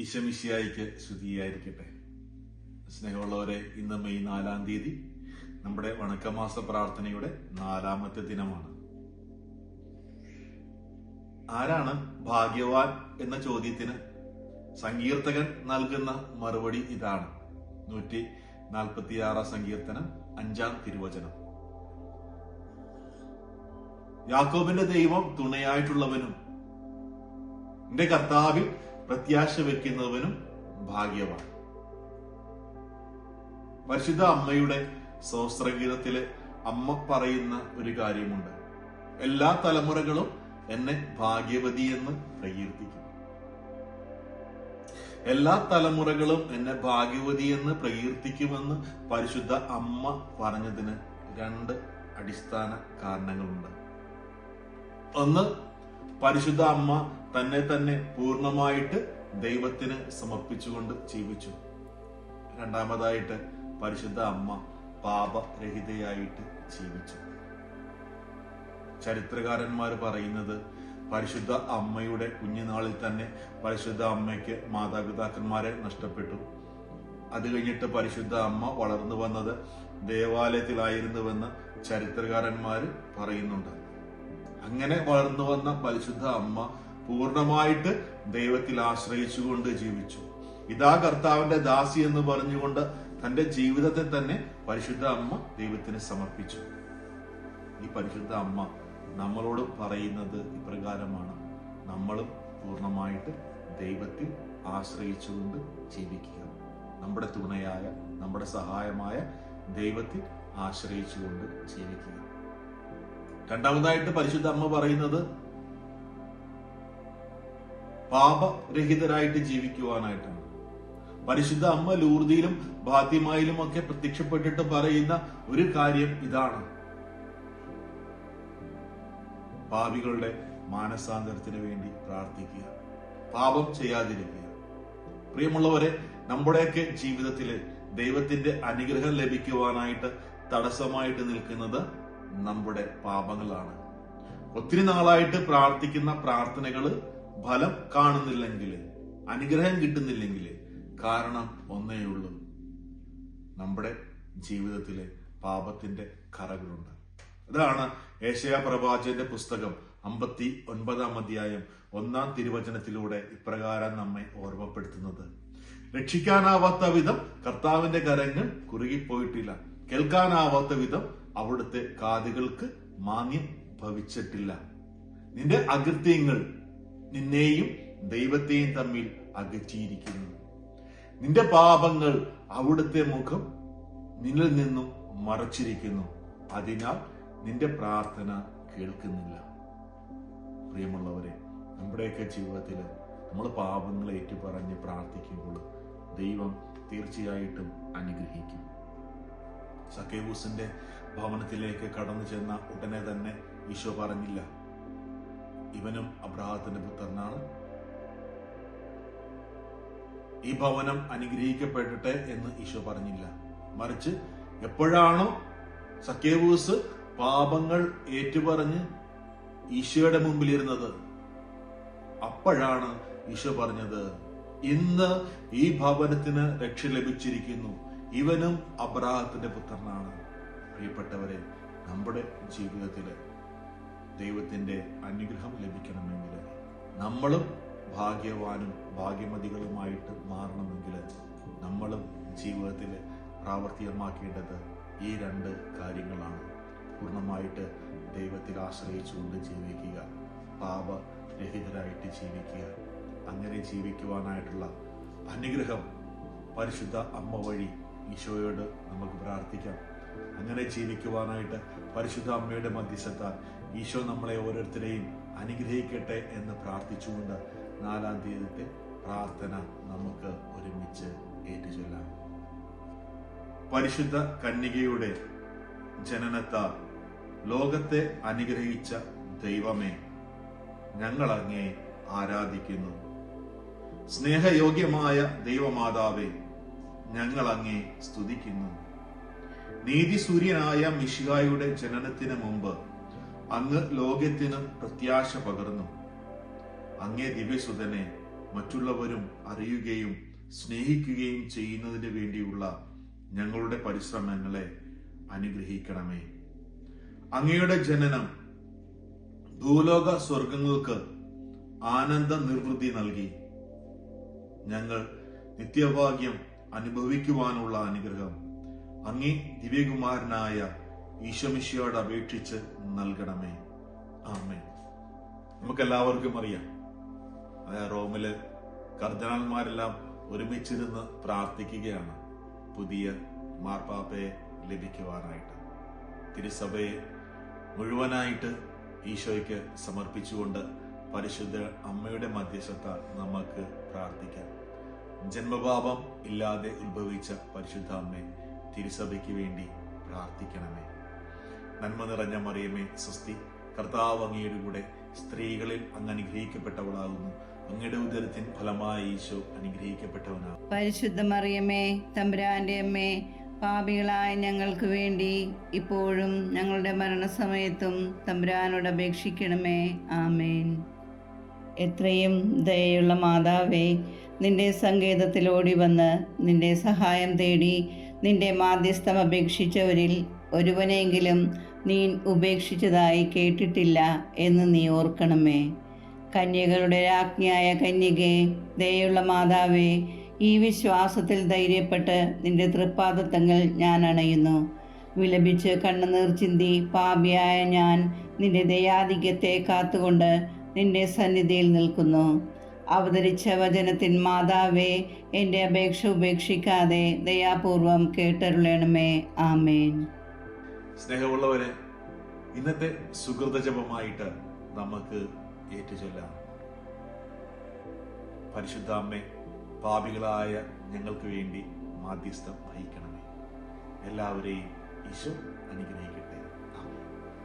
ഈശമിശിയായിക്ക് സ്തുതിയായിരിക്കട്ടെ. സ്നേഹമുള്ളവരെ ഇന്ന് മെയ് നാലാം തീയതി നമ്മുടെ വണക്കമാസ പ്രാർത്ഥനയുടെ നാലാമത്തെ ദിനമാണ്. ആരാണ് ഭാഗ്യവാൻ എന്ന ചോദ്യത്തിന് സങ്കീർത്തകൻ നൽകുന്ന മറുപടി ഇതാണ്. നൂറ്റി നാൽപ്പത്തിയാറാം സങ്കീർത്തനം അഞ്ചാം തിരുവചനം. യാക്കോബിന്റെ ദൈവം തുണയായിട്ടുള്ളവനും എന്റെ കർത്താവിൽ പ്രത്യാശ വെക്കുന്നവനും ഭാഗ്യവാൻ. പരിശുദ്ധ അമ്മയുടെ സ്വസ്ത്രഗീതത്തിൽ അമ്മ പറയുന്ന ഒരു കാര്യമുണ്ട്. എല്ലാ തലമുറകളും എന്നെ ഭാഗ്യവതി എന്ന് പ്രകീർത്തിക്കും എല്ലാ തലമുറകളും എന്നെ ഭാഗ്യവതി എന്ന് പ്രകീർത്തിക്കുമെന്ന് പരിശുദ്ധ അമ്മ പറഞ്ഞതിന് രണ്ട് അടിസ്ഥാന കാരണങ്ങളുണ്ട്. ഒന്ന് പരിശുദ്ധ അമ്മ തന്നെ തന്നെ പൂർണമായിട്ട് ദൈവത്തിന് സമർപ്പിച്ചുകൊണ്ട് ജീവിച്ചു. രണ്ടാമതായിട്ട് പരിശുദ്ധ അമ്മ പാപരഹിതയായിട്ട് ജീവിച്ചു. ചരിത്രകാരന്മാർ പറയുന്നത് പരിശുദ്ധ അമ്മയുടെ കുഞ്ഞുനാളിൽ തന്നെ പരിശുദ്ധ അമ്മയ്ക്ക് മാതാപിതാക്കന്മാരെ നഷ്ടപ്പെട്ടു. അത് കഴിഞ്ഞിട്ട് പരിശുദ്ധ അമ്മ വളർന്നു വന്നത് ദേവാലയത്തിലായിരുന്നുവെന്ന് ചരിത്രകാരന്മാർ പറയുന്നുണ്ട്. അങ്ങനെ വളർന്നു വന്ന പരിശുദ്ധ അമ്മ പൂർണമായിട്ട് ദൈവത്തിൽ ആശ്രയിച്ചുകൊണ്ട് ജീവിച്ചു. ഇതാ കർത്താവിന്റെ ദാസി എന്ന് പറഞ്ഞുകൊണ്ട് തന്റെ ജീവിതത്തെ തന്നെ പരിശുദ്ധ അമ്മ ദൈവത്തിന് സമർപ്പിച്ചു. ഈ പരിശുദ്ധ അമ്മ നമ്മളോട് പറയുന്നത് ഇപ്രകാരമാണ്. നമ്മളും പൂർണമായിട്ട് ദൈവത്തിൽ ആശ്രയിച്ചുകൊണ്ട് ജീവിക്കുക. നമ്മുടെ തുണയായ നമ്മുടെ സഹായമായ ദൈവത്തിൽ ആശ്രയിച്ചുകൊണ്ട് ജീവിക്കുക. രണ്ടാമതായിട്ട് പരിശുദ്ധ അമ്മ പറയുന്നത് പാപരഹിതരായിട്ട് ജീവിക്കുവാനായിട്ടാണ്. പരിശുദ്ധ അമ്മ ലൂർദിയിലും ബാത്തിമായിലും ഒക്കെ പ്രത്യക്ഷപ്പെട്ടിട്ട് പറയുന്ന ഒരു കാര്യം ഇതാണ്. പാപികളുടെ മാനസാന്തരത്തിന് വേണ്ടി പ്രാർത്ഥിക്കുക. പാപം ചെയ്യാതിരിക്കുക. പ്രിയമുള്ളവരെ നമ്മുടെയൊക്കെ ജീവിതത്തിലെ ദൈവത്തിന്റെ അനുഗ്രഹം ലഭിക്കുവാനായിട്ട് തടസ്സമായിട്ട് നിൽക്കുന്നത് നമ്മുടെ പാപങ്ങളാണ്. ഒത്തിരി നാളായിട്ട് പ്രാർത്ഥിക്കുന്ന പ്രാർത്ഥനകൾ ഫലം കാണുന്നില്ലെങ്കിൽ അനുഗ്രഹം കിട്ടുന്നില്ലെങ്കിൽ കാരണം ഒന്നേ ഉള്ളൂ. നമ്മുടെ ജീവിതത്തിലെ പാപത്തിന്റെ കറകളുണ്ട്. അതാണ് ഏഷ്യ പ്രവാചന്റെ പുസ്തകം അമ്പത്തി ഒൻപതാം അധ്യായം ഒന്നാം തിരുവചനത്തിലൂടെ ഇപ്രകാരം നമ്മെ ഓർമ്മപ്പെടുത്തുന്നത്. രക്ഷിക്കാനാവാത്ത വിധം കർത്താവിന്റെ കരങ്ങൾ കുറുകിപ്പോയിട്ടില്ല. കേൾക്കാനാവാത്ത വിധം അവിടുത്തെ കാതുകൾക്ക് മാന്യം ഭവിച്ചിട്ടില്ല. നിന്റെ അകൃത്യങ്ങൾ നിന്നെയും ദൈവത്തെയും തമ്മിൽ അകറ്റിയിരിക്കുന്നു. നിന്റെ പാപങ്ങൾ അവിടുത്തെ മുഖം നിന്നിൽ നിന്നും മറച്ചിരിക്കുന്നു. അതിനാൽ നിന്റെ പ്രാർത്ഥന കേൾക്കുന്നില്ല. പ്രിയമുള്ളവരെ നമ്മുടെയൊക്കെ ജീവിതത്തിൽ നമ്മൾ പാപങ്ങൾ ഏറ്റുപറഞ്ഞ് പ്രാർത്ഥിക്കുമ്പോൾ ദൈവം തീർച്ചയായിട്ടും അനുഗ്രഹിക്കും. സക്കേബൂസിന്റെ ഭവനത്തിലേക്ക് കടന്നു ചെന്ന ഉടനെ തന്നെ ഈശോ പറഞ്ഞില്ല ഇവനും അബ്രാഹത്തിന്റെ പുത്രനാണ്. ഈ ഭവനം അനുഗ്രഹിക്കപ്പെടട്ടെ എന്ന് ഈശോ പറഞ്ഞില്ല. മറിച്ച് എപ്പോഴാണോ സക്കേവൂസ് പാപങ്ങൾ ഏറ്റുപറഞ്ഞ് ഈശോയുടെ മുമ്പിലിരുന്നത് അപ്പോഴാണ് ഈശോ പറഞ്ഞത് ഇന്ന് ഈ ഭവനത്തിന് രക്ഷ ലഭിച്ചിരിക്കുന്നു. ഇവനും അബ്രാഹത്തിന്റെ പുത്രനാണ്. പ്രിയപ്പെട്ടവരെ നമ്മുടെ ജീവിതത്തിൽ ദൈവത്തിന്റെ അനുഗ്രഹം ലഭിക്കണമെങ്കിൽ നമ്മളും ഭാഗ്യവാനും ഭാഗ്യമതികളുമായിട്ട് മാറണമെങ്കിൽ നമ്മളും ജീവിതത്തിൽ പ്രാവർത്തികമാക്കേണ്ടത് ഈ രണ്ട് കാര്യങ്ങളാണ്. പൂർണമായിട്ട് ദൈവത്തിൽ ആശ്രയിച്ചുകൊണ്ട് ജീവിക്കുക പാപരഹിതരായിട്ട് ജീവിക്കുക അങ്ങനെ ജീവിക്കുവാനായിട്ടുള്ള അനുഗ്രഹം പരിശുദ്ധ അമ്മ വഴി ഈശോയോട് നമുക്ക് പ്രാർത്ഥിക്കാം. അങ്ങനെ ജീവിക്കുവാനായിട്ട് പരിശുദ്ധ അമ്മയുടെ മധ്യസ്ഥത്താൽ ഈശോ നമ്മളെ ഓരോരുത്തരെയും അനുഗ്രഹിക്കട്ടെ എന്ന് പ്രാർത്ഥിച്ചുകൊണ്ട് നാലാം തീയതിത്തെ പ്രാർത്ഥന നമുക്ക് ഒരുമിച്ച് ഏറ്റുചൊല്ലാം. പരിശുദ്ധ കന്യകയുടെ ജനനത്താൽ ലോകത്തെ അനുഗ്രഹിച്ച ദൈവമേ ഞങ്ങൾ അങ്ങേ ആരാധിക്കുന്നു. സ്നേഹയോഗ്യമായ ദൈവമാതാവേ ഞങ്ങൾ അങ്ങേ സ്തുതിക്കുന്നു. നീതിസൂര്യനായ മിഷികായുടെ ജനനത്തിന് മുമ്പ് അങ്ങ് ലോകത്തിന് പ്രത്യാശ പകർന്നു. അങ്ങേ ദിവ്യസുതനെ മറ്റുള്ളവരും അറിയുകയും സ്നേഹിക്കുകയും ചെയ്യുന്നതിന് വേണ്ടിയുള്ള ഞങ്ങളുടെ പരിശ്രമങ്ങളെ അനുഗ്രഹിക്കണമേ. അങ്ങയുടെ ജനനം ഭൂലോക സ്വർഗങ്ങൾക്ക് ആനന്ദ നിർവൃതി നൽകി. ഞങ്ങൾ നിത്യഭാഗ്യം അനുഭവിക്കുവാനുള്ള അനുഗ്രഹം അങ്ങേ ദിവ്യകുമാരനായ ഈശോമിശിയോട് അപേക്ഷിച്ച് നൽകണമേ. ആമേ നമുക്കെല്ലാവർക്കും അറിയാം. അതായത് റോമിൽ കർദനാന്മാരെല്ലാം ഒരുമിച്ചിരുന്ന് പ്രാർത്ഥിക്കുകയാണ് പുതിയ മാർപ്പാപ്പയെ ലഭിക്കുവാനായിട്ട്. തിരുസഭയെ മുഴുവനായിട്ട് ഈശോയ്ക്ക് സമർപ്പിച്ചുകൊണ്ട് പരിശുദ്ധ അമ്മയുടെ മധ്യസ്ഥത നമുക്ക് പ്രാർത്ഥിക്കാം. ജന്മപാപം ഇല്ലാതെ ഉത്ഭവിച്ച പരിശുദ്ധ അമ്മേ തിരുസഭയ്ക്ക് വേണ്ടി പ്രാർത്ഥിക്കണമേ. നന്മ നിറഞ്ഞ മറിയമേ സ്വസ്തി. കർത്താവ് അങ്ങയുടെ കൂടെ സ്ത്രീകളിൽ അങ്ങ് അനുഗ്രഹിക്കപ്പെട്ടവളാകുന്നു. അങ്ങയുടെ ഉദരത്തിൻ ഫലമായ ഈശോ അനുഗ്രഹിക്കപ്പെട്ടവനാകും പരിശുദ്ധ മറിയമേ തമ്പുരാന്റെ അമ്മേ പാപികളായ ഞങ്ങൾക്ക് വേണ്ടി ഇപ്പോഴും ഞങ്ങളുടെ മരണസമയത്തും തമ്പുരാനോട് അപേക്ഷിക്കണമേ. ആമേൻ. എത്രയും ദയയുള്ള മാതാവേ നിന്റെ സങ്കേതത്തിൽ ഓടി വന്ന് നിന്റെ സഹായം തേടി നിന്റെ മാധ്യസ്ഥം അപേക്ഷിച്ചവരിൽ ഒരുവനെങ്കിലും നീ ഉപേക്ഷിച്ചതായി കേട്ടിട്ടില്ല എന്ന് നീ ഓർക്കണമേ. കന്യകളുടെ രാജ്ഞിയായ കന്യകെ ദയുള്ള മാതാവേ ഈ വിശ്വാസത്തിൽ ധൈര്യപ്പെട്ട് നിന്റെ തൃപ്പാദത്തങ്ങൾ ഞാൻ അണയുന്നു. വിലപിച്ച് കണ്ണുനീർ ചിന്തി പാപിയായ ഞാൻ നിന്റെ ദയാധിക്യത്തെ കാത്തുകൊണ്ട് നിന്റെ സന്നിധിയിൽ നിൽക്കുന്നു. അവതരിച്ച വചനത്തിൻ മാതാവേ എന്റെ അപേക്ഷ ഉപേക്ഷിക്കാതെ ദയാപൂർവം കേട്ടരുളണമേ. ആമേൻ. സ്നേഹമുള്ളവരെ ഇന്നത്തെ സുഹൃത ജപമായിട്ട് നമുക്ക് ഏറ്റുചൊല്ലാം. പരിശുദ്ധ അമ്മേ പാപികളായ ഞങ്ങൾക്ക് വേണ്ടി മാധ്യസ്ഥം വഹിക്കണമേ. എല്ലാവരെയും ഈശോ അനുഗ്രഹിക്കട്ടെ.